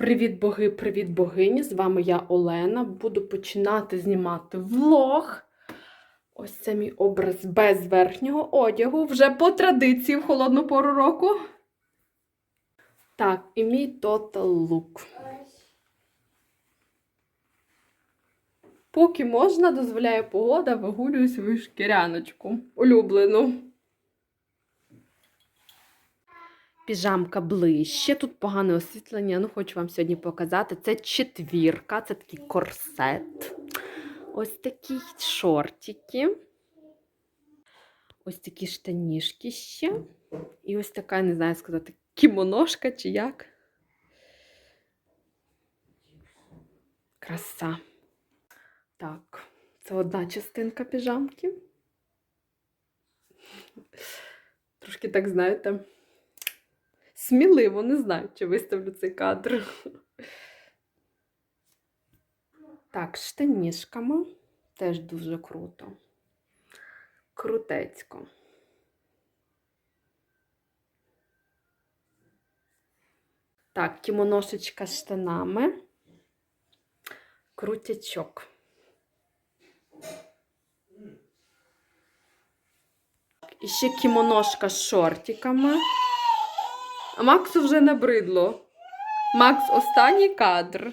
Привіт, боги, привіт, богині! З вами я Олена. Буду починати знімати влог. Ось це мій образ без верхнього одягу, вже по традиції в холодну пору року. Так, і мій total look. Поки можна, дозволяє погода, вигулюю свою шкіряночку. Улюблену. Піжамка ближче. Тут погане освітлення. Ну, хочу вам сьогодні показати. Це четвірка, це такий корсет. Ось такі шортики. Ось такі штанішки ще. І ось така, не знаю сказати, кімоношка чи як. Краса. Так, це одна частинка піжамки. Трошки так, знаєте, сміливо, не знаю, чи виставлю цей кадр. Так, штанішками. Теж дуже круто. Крутецько. Так, кімоношечка з штанами. Крутячок. І ще кімоношка з шортиками. Максу вже набридло. Макс, останній кадр.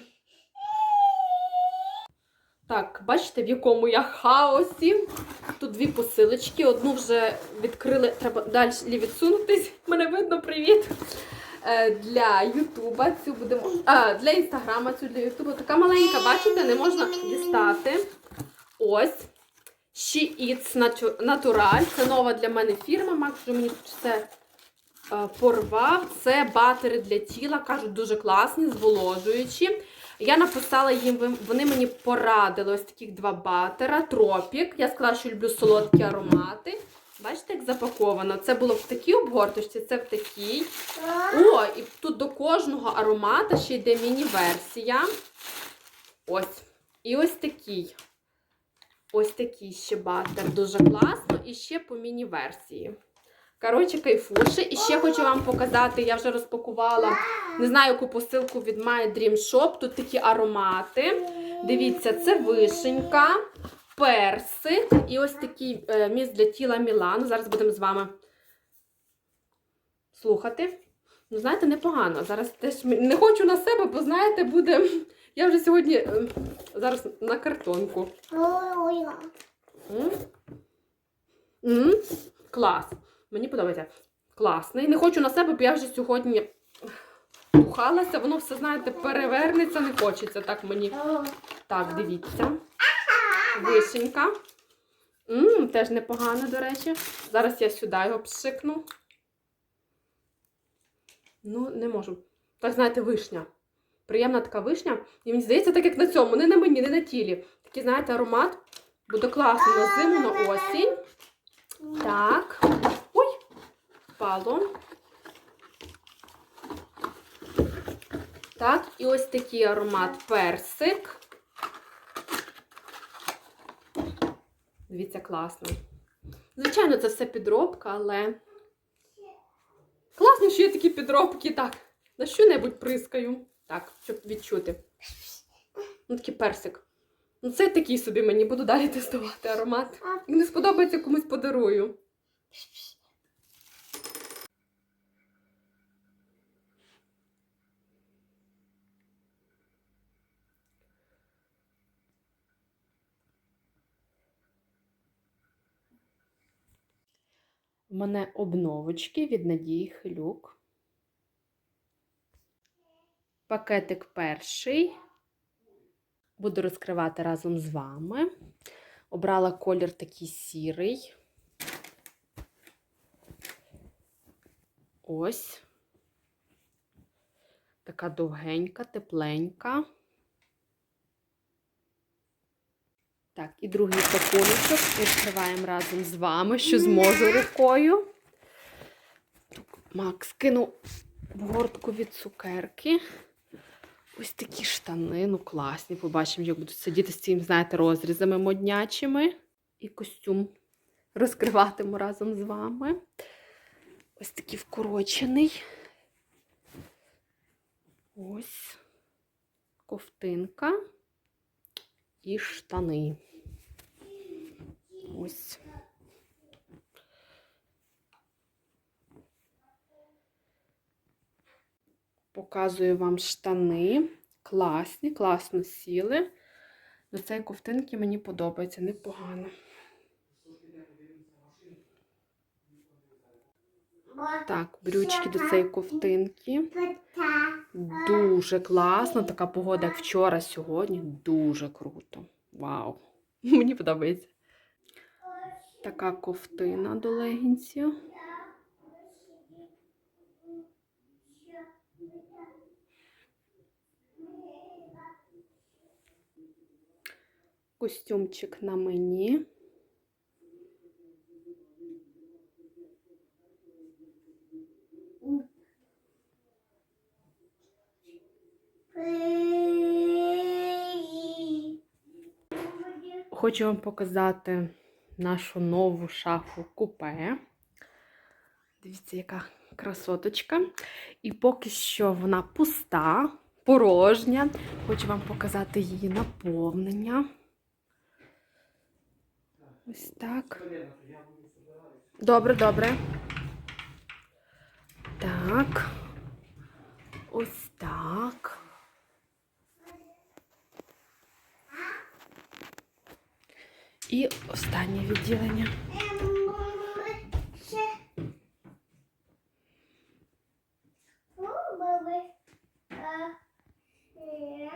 Так, бачите, в якому я хаосі. Тут дві посилочки. Одну вже відкрили, треба далі відсунутись. Мене видно, привіт. Е, Для Ютуба цю будемо. А, для інстаграма цю для Ютуба. Така маленька, бачите, не можна дістати. Ось. She Eats Natu- Natural. Це нова для мене фірма. Макс вже мені це порвав. Це батери для тіла. Кажуть, дуже класні, зволожуючі. Я написала їм, вони мені порадили ось таких два батера. Тропік. Я сказала, що люблю солодкі аромати. Бачите, як запаковано. Це було в такій обгорточці, це в такій. О, і тут до кожного аромата ще йде міні-версія. Ось. І ось такий. Ось такий ще батер. Дуже класно. І ще по міні-версії. Коротше, кайфуші. І ще хочу вам показати, я вже розпакувала, не знаю, яку посилку від My Dream Shop. Тут такі аромати. Дивіться, це вишенька, персик і ось такий е, міст для тіла Мілан. Зараз будемо з вами слухати. Ну, знаєте, непогано. Зараз теж не хочу на себе, бо знаєте, буде. Я вже сьогодні е, зараз на картонку. М? М? Клас. Мені подобається. Класний. Не хочу на себе, бо я вже сьогодні тухалася. Воно все, знаєте, перевернеться, не хочеться так мені. Так, дивіться. Вишенька. Мм, теж непогано, до речі. Зараз я сюди його пшикну. Ну, не можу. Так, знаєте, вишня. Приємна така вишня. І мені здається, так як на цьому, не на мені, не на тілі. Такий, знаєте, аромат. Буде класно на зиму, на осінь. Так. Впало. Так, і ось такий аромат персик. Дивіться, класно. Звичайно, це все підробка, але. Класно, що є такі підробки. Так, на що-небудь прискаю. Так, щоб відчути. Ну, такий персик. Ну, це такий собі мені буду далі тестувати аромат. Як не сподобається, комусь подарую. У мене обновочки від Надії Хилюк. Пакетик перший. Буду розкривати разом з вами. Обрала колір такий сірий. Ось. Така довгенька, тепленька. Так, і другий пакуночок відкриваємо разом з вами, що зможу рукою. Макс кинув гортку від цукерки. Ось такі штани, ну класні. Побачимо, як будуть сидіти з цим, знаєте, розрізами моднячими. І костюм розкриватиму разом з вами. Ось такий вкорочений. Ось. ковтинка і штани. Ось. Показую вам штани. Класні, класно сіли. До цієї ковтинки мені подобається, непогано. Так, брючки до цієї ковтинки. Дуже класно. Така погода, як вчора, сьогодні. Дуже круто. Вау! Мені подобається. Така ковтина до легінців. Костюмчик на мені. Хочу вам показати нашу нову шафу купе. Дивіться, яка красоточка. І поки що вона пуста, порожня. Хочу вам показати її наповнення. Ось так. Добре, добре. Так. Ось так. І останнє відділення.